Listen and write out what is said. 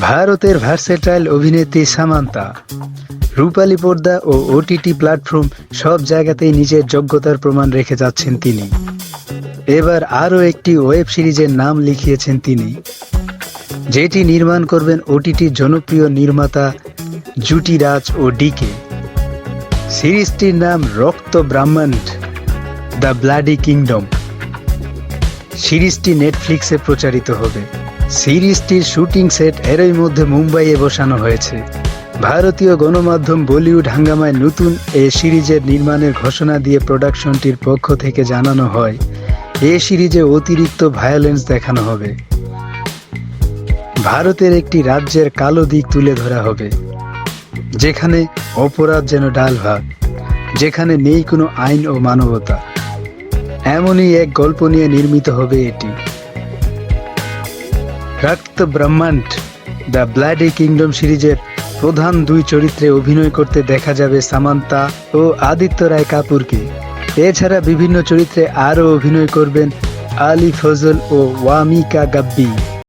ভারতের ভার্সেটাইল অভিনেত্রী সামান্তা। রূপালী পর্দা ও ওটিটি প্ল্যাটফর্ম সব জায়গাতেই নিজের যোগ্যতার প্রমাণ রেখে যাচ্ছেন তিনি। এবার আরও একটি ওয়েব সিরিজের নাম লিখিয়েছেন তিনি। যেটি নির্মাণ করবেন ওটিটির জনপ্রিয় নির্মাতা জুটি রাজ ও ডিকে সিরিজটির নাম রক্ত ব্রাহ্মণ্ড, দ্য ব্লাডি কিংডম। সিরিজটি নেটফ্লিক্সে প্রচারিত হবে। সিরিজটির শুটিং সেট এরই মধ্যে মুম্বাইয়ে বসানো হয়েছে। ভারতীয় গণমাধ্যম বলিউড হাঙ্গামায় নতুন এ সিরিজের নির্মাণের ঘোষণা দিয়ে প্রোডাকশনটির পক্ষ থেকে জানানো হয়, এ সিরিজে অতিরিক্ত ভায়োলেন্স দেখানো হবে। ভারতের একটি রাজ্যের কালো দিক তুলে ধরা হবে, যেখানে অপরাধ যেন ডাল ভাত, যেখানে নেই কোনো আইন ও মানবতা। এমনই এক গল্প নিয়ে নির্মিত হবে এটি। রক্ত ব্রহ্মাণ্ড, দ্য ব্লাডি কিংডম সিরিজের প্রধান দুই চরিত্রে অভিনয় করতে দেখা যাবে সামান্তা ও আদিত্য রায় কাপুরকে। এছাড়া বিভিন্ন চরিত্রে আরও অভিনয় করবেন আলী ফজল ও ওয়ামিকা গাব্বি।